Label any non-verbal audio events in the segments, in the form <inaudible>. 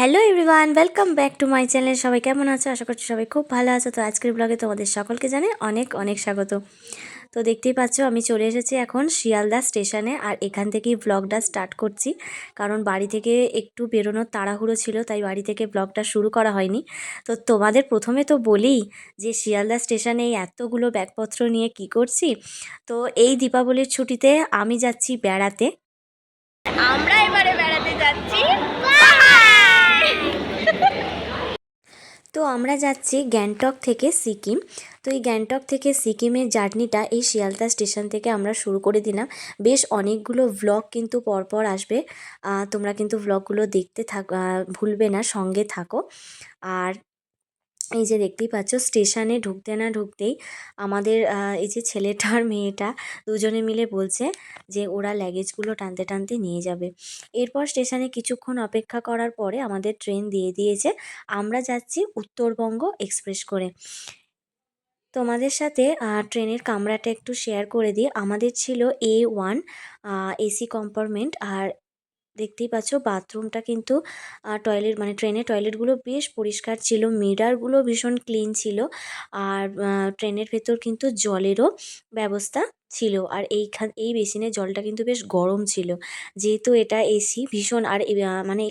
Hello everyone welcome back to my channel সবাই কেমন আছো? আশা করছি সবাই খুব ভালো আছো। তো আজকের ব্লগে তোমাদের সকলকে জানে অনেক অনেক স্বাগত। তো দেখতেই পাচ্ছ, আমি চলে এসেছি এখন শিয়ালদা স্টেশনে আর এখান থেকেই ব্লগটা স্টার্ট করছি। কারণ বাড়ি থেকে একটু বেরোনোর তাড়াহুড়ো ছিল, তাই বাড়ি থেকে ব্লগটা শুরু করা হয়নি। তো তোমাদের প্রথমে তো বলি যে শিয়ালদা স্টেশনে এই এতগুলো ব্যাগপত্র নিয়ে কি করছি? তো এই দীপাবলির ছুটিতে আমি যাচ্ছি বেড়াতে। আমরা এবারে বেড়াতে যাচ্ছি। তো আমরা যাচ্ছি গ্যাংটক থেকে সিকিম। তো এই গ্যাংটক থেকে সিকিমের জার্নিটা এই শিয়ালদা স্টেশন থেকে আমরা শুরু করে দিলাম। বেশ অনেকগুলো ভ্লগ কিন্তু পরপর আসবে। তোমরা কিন্তু ভ্লগগুলো দেখতে থাক ভুলবে না, সঙ্গে থাকো। আর এই যে দেখতেই পাচ্ছ, স্টেশনে ঢুকতে না ঢুকতেই আমাদের এই যে ছেলেটা আর মেয়েটা দুজনে মিলে বলছে যে ওরা লাগেজগুলো টানতে টানতে নিয়ে যাবে। এরপর স্টেশনে কিছুক্ষণ অপেক্ষা করার পরে আমাদের ট্রেন দিয়ে দিয়েছে, আমরা যাচ্ছি উত্তরবঙ্গ এক্সপ্রেস করে। তোমাদের সাথে ট্রেনের কামরাটা একটু শেয়ার করে দিই। আমাদের ছিল এ ওয়ান এসি কম্পার্টমেন্ট আর দেখতেই পাচ্ছ, বাথরুমটা কিন্তু টয়লেট মানে ট্রেনের টয়লেটগুলো বেশ পরিষ্কার ছিল মিরারগুলো ভীষণ ক্লিন ছিল, আর ট্রেনের ভেতর কিন্তু জলেরও ব্যবস্থা ছিল। আর এইখান, এই বেসিনের জলটা কিন্তু বেশ গরম ছিল। যেহেতু এটা এসি, ভীষণ আর মানে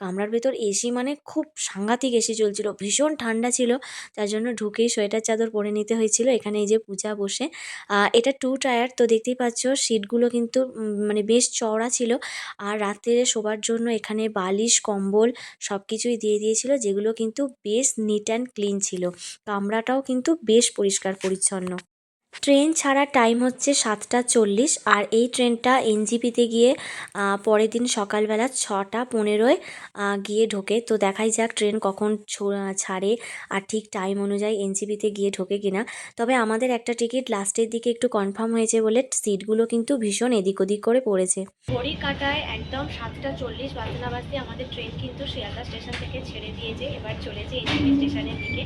কামরার ভেতর এসি মানে খুব সাংঘাতিক এসি চলছিল। ভীষণ ঠান্ডা ছিল, তার জন্য ঢুকেই সোয়েটার চাদর পরে নিতে হয়েছিল। এখানে এই যে পূজা বসে। এটা টু টায়ার, তো দেখতেই পাচ্ছ সিটগুলো কিন্তু মানে বেশ চওড়া ছিল। আর রাত্রে শোবার জন্য এখানে বালিশ, কম্বল সব কিছুই দিয়ে দিয়েছিল, যেগুলো কিন্তু বেশ নিট অ্যান্ড ক্লিন ছিল। কামরাটাও কিন্তু বেশ পরিষ্কার পরিচ্ছন্ন ট্রেন ছাড়ার টাইম হচ্ছে সাতটা চল্লিশ আর এই ট্রেনটা এনজিপিতে গিয়ে পরের দিন সকালবেলা ছটা পনেরোয় গিয়ে ঢোকে। তো দেখাই যাক ট্রেন কখন ছাড়ে আর ঠিক টাইম অনুযায়ী এনজিপিতে গিয়ে ঢোকে কিনা। তবে আমাদের একটা টিকিট লাস্টের দিকে একটু কনফার্ম হয়েছে বলে সিটগুলো কিন্তু ভীষণ এদিক ওদিক করে পড়েছে। ঘড়ির কাটায় একদম সাতটা চল্লিশ বাজতে না বাজতে আমাদের ট্রেন কিন্তু শিয়ালদা স্টেশন থেকে ছেড়ে দিয়েছে। এবার চলেছে এনজিপি স্টেশনের দিকে।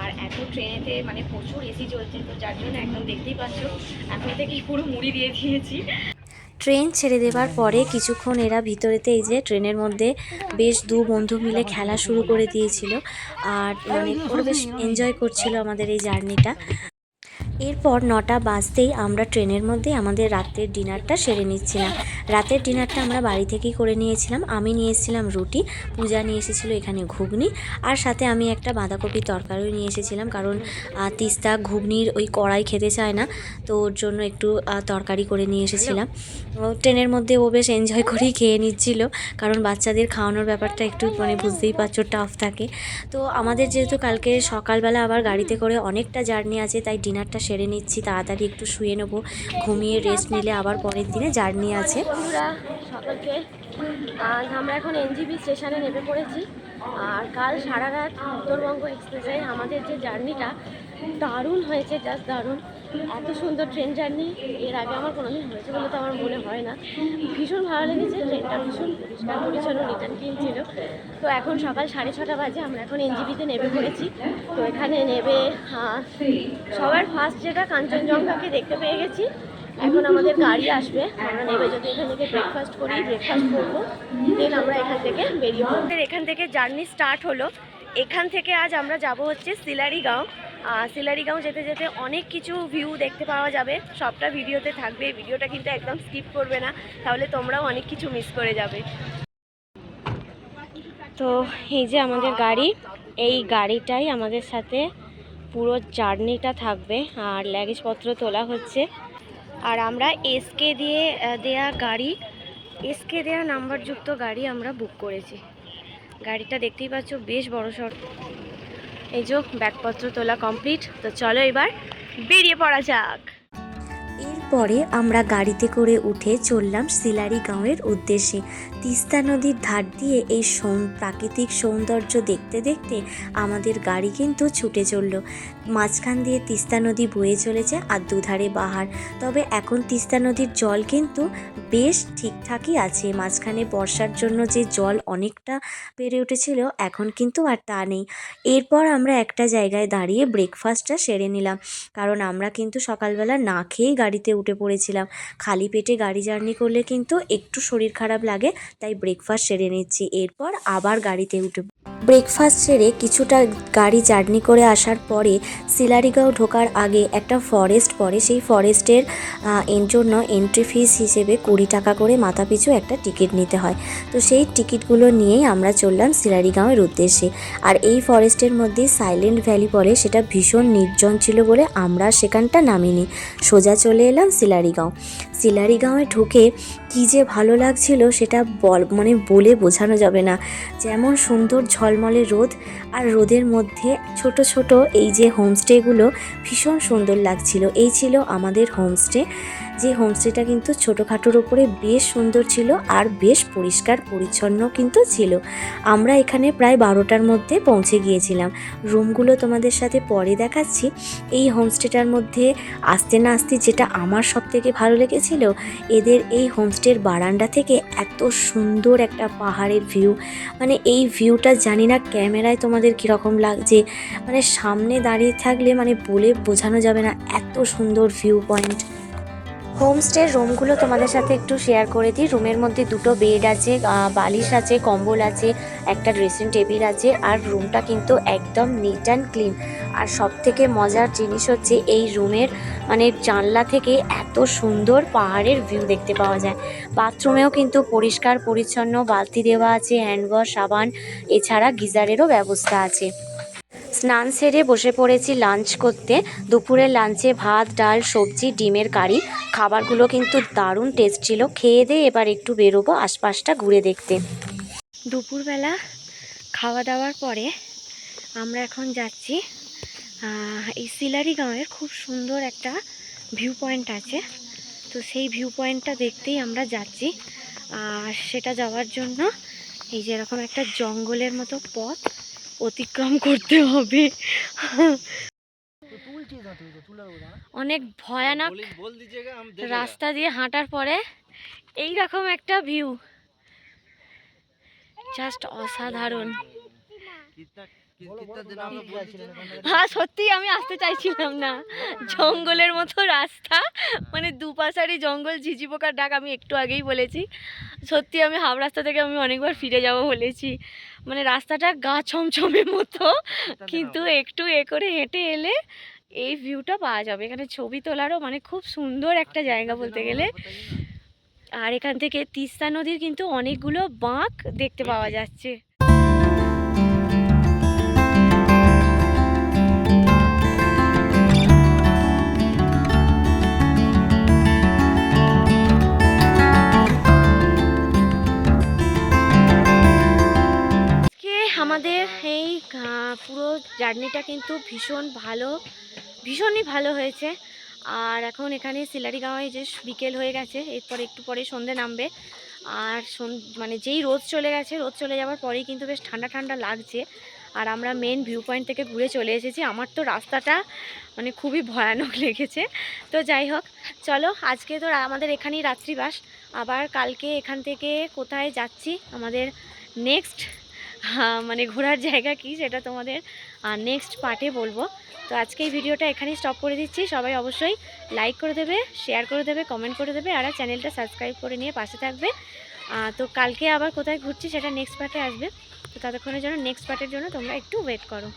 আর এখন ট্রেনেতে মানে প্রচুর এসি চলছে তো যার জন্য একদম দেখতেই পাচ্ছ। এখন থেকেই পুরো মুড়ি দিয়ে দিয়েছি। ট্রেন ছেড়ে দেওয়ার পরে কিছুক্ষণ এরা ভিতরেতে এই যে ট্রেনের মধ্যে বেশ দু বন্ধু মিলে খেলা শুরু করে দিয়েছিল। আর মানে ওরা বেশ এনজয় করছিল আমাদের এই জার্নিটা। এরপর নটা বাজতেই আমরা ট্রেনের মধ্যে আমাদের রাতের ডিনারটা সেরে নিচ্ছিলাম। রাতের ডিনারটা আমরা বাড়ি থেকেই করে নিয়েছিলাম। আমি নিয়ে এসেছিলাম রুটি, পূজা নিয়ে এসেছিল এখানে ঘুগনি, আর সাথে আমি একটা বাঁধাকপির তরকারিও নিয়ে এসেছিলাম, কারণ তিস্তা ঘুগনির ওই কড়াই খেতে চায় না, তো ওর জন্য একটু তরকারি করে নিয়ে এসেছিলাম। ট্রেনের মধ্যে ও বেশ এনজয় করেই খেয়ে নিচ্ছিল, কারণ বাচ্চাদের খাওয়ানোর ব্যাপারটা একটু মানে বুঝতেই পারছ টাফ থাকে। তো আমাদের যেহেতু কালকে সকালবেলা আবার গাড়িতে করে অনেকটা জার্নি আছে, তাই ডিনারটা সেরে নিচ্ছি, তাড়াতাড়ি একটু শুয়ে নেব। ঘুমিয়ে রেস্ট নিলে আবার পরের দিনে জার্নি আছে। আমরা এখন এনজিবি স্টেশনে নেমে পড়েছি। আর কাল সারা রাত উত্তরবঙ্গ এক্সপ্রেসে আমাদের যে জার্নিটা দারুণ হয়েছে জাস্ট দারুণ। এত সুন্দর ট্রেন জার্নি এর আগে আমার কোনোদিন হয়েছে বলে তো আমার মনে হয় না। ভীষণ ভালো লেগেছে ট্রেনটা ভীষণ পরিষ্কার পরিচ্ছন্ন রিটার্ন ক্লিন ছিল। তো এখন সকাল সাড়ে ছটা বাজে আমরা এখন এনজিবিতে নেমে পড়েছি। তো এখানে নেবে আহ, সবার ফার্স্ট যেটা কাঞ্চনজঙ্ঘাকে দেখতে পেয়ে গেছি। এখন আমাদের গাড়ি আসবে। আমরা যদি এখান থেকে ব্রেকফাস্ট করি ব্রেকফাস্ট করব দেন আমরা এখান থেকে বেরিয়ে পড়ব। এখান থেকে জার্নি স্টার্ট হলো। এখান থেকে আজ আমরা যাব হচ্ছে সিলারিগাঁও। সিলারিগাঁও যেতে যেতে অনেক কিছু ভিউ দেখতে পাওয়া যাবে। সবটা ভিডিওতে থাকবে। ভিডিওটা কিন্তু একদম স্কিপ করবে না। তাহলে তোমরাও অনেক কিছু মিস করে যাবে। তো এই যে আমাদের গাড়ি, এই গাড়িটাই আমাদের সাথে পুরো জার্নিটা থাকবে। আর লাগেজপত্র তোলা হচ্ছে। আর আমরা এসকে দিয়ে দেয়া গাড়ি এসকে দেয়া নাম্বারযুক্ত গাড়ি আমরা বুক করেছি। গাড়িটা দেখতেই পাচ্ছ বেশ বড় সড়। এই যে, ব্যাগপত্র তোলা কমপ্লিট তো চলো এবার বেরিয়ে পড়া যাক। এরপরে আমরা গাড়িতে করে উঠে চললাম সিলারি গাঁওয়ের উদ্দেশ্যে। তিস্তা নদীর ধার দিয়ে এই প্রাকৃতিক সৌন্দর্য দেখতে দেখতে আমাদের গাড়ি কিন্তু ছুটে চলল। মাঝখান দিয়ে তিস্তা নদী বয়ে চলেছে আর দুধারে বাহার। তবে এখন তিস্তা নদীর জল কিন্তু বেশ ঠিকঠাকই আছে। মাঝখানে বর্ষার জন্য যে জল অনেকটা বেড়ে উঠেছিল, এখন কিন্তু আর তা নেই। এরপর আমরা একটা জায়গায় দাঁড়িয়ে ব্রেকফাস্টটা সেরে নিলাম। কারণ আমরা কিন্তু সকালবেলা না খেয়েই গাড়িতে উঠে পড়েছিলাম। খালি পেটে গাড়ি জার্নি করলে কিন্তু একটু শরীর খারাপ লাগে, তাই ব্রেকফাস্ট সেরে নিচ্ছি। এরপর আবার গাড়িতে উঠে ব্রেকফাস্ট সেরে কিছুটা গাড়ি জার্নি করে আসার পরে সিলারিগাঁও ঢোকার আগে একটা ফরেস্ট পড়ে। সেই ফরেস্টের এর জন্য এন্ট্রি ফিস হিসেবে কুড়ি টাকা করে মাথা পিছু একটা টিকিট নিতে হয়। তো সেই টিকিটগুলো নিয়েই আমরা চললাম সিলারিগাঁওয়ের উদ্দেশ্যে। আর এই ফরেস্টের মধ্যে সাইলেন্ট ভ্যালি বলে সেটা ভীষণ নির্জন ছিল বলে আমরা সেখানটা নামিনি। সোজা চলে এলাম সিলারিগাঁও। সিলারিগাঁওয়ে ঢুকে কী যে ভালো লাগছিল সেটা বল মানে বলে বোঝানো যাবে না। যেমন সুন্দর ঝলমলে রোদ আর রোদের মধ্যে ছোট ছোট এই যে হোমস্টেগুলো ভীষণ সুন্দর লাগছিল। এই ছিল আমাদের হোমস্টে যে হোমস্টেটা কিন্তু ছোটোখাটোর ওপরে বেশ সুন্দর ছিল আর বেশ পরিষ্কার পরিচ্ছন্ন কিন্তু ছিল। আমরা এখানে প্রায় বারোটার মধ্যে পৌঁছে গিয়েছিলাম। রুমগুলো তোমাদের সাথে পরে দেখাচ্ছি। এই হোমস্টেটার মধ্যে আসতে না আসতে যেটা আমার সব থেকে ভালো লেগেছিল, এদের এই হোমস্টের বারান্দা থেকে এত সুন্দর একটা পাহাড়ের ভিউ মানে এই ভিউটা জানি না ক্যামেরায় তোমাদের কীরকম লাগছে। মানে সামনে দাঁড়িয়ে থাকলে মানে বলে বোঝানো যাবে না, এত সুন্দর ভিউ পয়েন্ট হোমস্টের রুমগুলো তোমাদের সাথে একটু শেয়ার করে দিই। রুমের মধ্যে দুটো বেড আছে বালিশ আছে, কম্বল আছে, একটা ড্রেসিং টেবিল আছে আর রুমটা কিন্তু একদম নিট অ্যান্ড ক্লিন আর সব থেকে মজার জিনিস হচ্ছে এই রুমের মানে জানলা থেকে এত সুন্দর পাহাড়ের ভিউ দেখতে পাওয়া যায়। বাথরুমেও কিন্তু পরিষ্কার, পরিচ্ছন্ন, বালতি দেওয়া আছে হ্যান্ডওয়াশ সাবান, এছাড়া গিজারেরও ব্যবস্থা আছে। স্নান সেরে বসে পড়েছি লাঞ্চ করতে। দুপুরের লাঞ্চে ভাত, ডাল, সবজি, ডিমের কারি। খাবারগুলো কিন্তু দারুণ টেস্ট ছিল। খেয়ে দিয়ে এবার একটু বেরোবো আশপাশটা ঘুরে দেখতে। দুপুরবেলা খাওয়া দাওয়ার পরে আমরা এখন যাচ্ছি এই সিলারি গাঁয়ের খুব সুন্দর একটা ভিউ পয়েন্ট আছে। তো সেই ভিউ পয়েন্টটা দেখতেই আমরা যাচ্ছি। আর সেটা যাওয়ার জন্য এই যে এরকম একটা জঙ্গলের মতো পথ। অতিক্রম করতে হবে। অনেক ভয়ানক রাস্তা দিয়ে হাঁটার পরে এই রকম একটা ভিউ জাস্ট অসাধারণ। হ্যাঁ সত্যি আমি আসতে চাইছিলাম না। জঙ্গলের মতো রাস্তা মানে দুপাশারি জঙ্গল ঝিঝি পোকার ডাক আমি একটু আগেই বলেছি। সত্যি আমি হাফ রাস্তা থেকে আমি অনেকবার ফিরে যাব বলেছি। মানে রাস্তাটা গা ছমছমের মতো কিন্তু একটু এ করে হেঁটে এলে এই ভিউটা পাওয়া যাবে। এখানে ছবি তোলারও মানে খুব সুন্দর একটা জায়গা বলতে গেলে। আর এখান থেকে তিস্তা নদীর কিন্তু অনেকগুলো বাঁক দেখতে পাওয়া যাচ্ছে। আমাদের এই পুরো জার্নিটা কিন্তু ভীষণ ভালো, ভীষণই ভালো হয়েছে। আর এখন এখানে সিলারিগাঁওয়ে যে বিকেল হয়ে গেছে, এরপর একটু পরে সন্ধে নামবে। আর মানে যেই রোদ চলে গেছে, রোদ চলে যাওয়ার পরেই কিন্তু বেশ ঠান্ডা ঠান্ডা লাগছে। আর আমরা মেন ভিউ পয়েন্ট থেকে ঘুরে চলে এসেছি। আমার তো রাস্তাটা মানে খুবই ভয়ানক <laughs> লেগেছে। তো যাই হোক, চলো আজকে তো আমাদের এখানেই রাত্রিবাস। আবার কালকে এখান থেকে কোথায় যাচ্ছি, আমাদের নেক্সট মানে ঘোরার জায়গা কি সেটা তোমাদের নেক্সট পার্টে বলব। তো আজকে এই ভিডিওটা এখানেই স্টপ করে দিচ্ছি। সবাই অবশ্যই লাইক করে দেবে শেয়ার করে দেবে কমেন্ট করে দেবে, আর চ্যানেলটা সাবস্ক্রাইব করে নিয়ে পাশে থাকবে। তো কালকে আবার কোথায় ঘুরছি সেটা নেক্সট পার্টে আসবে। তো ততক্ষণের জন্য নেক্সট পার্টের জন্য তোমরা একটু ওয়েট করো।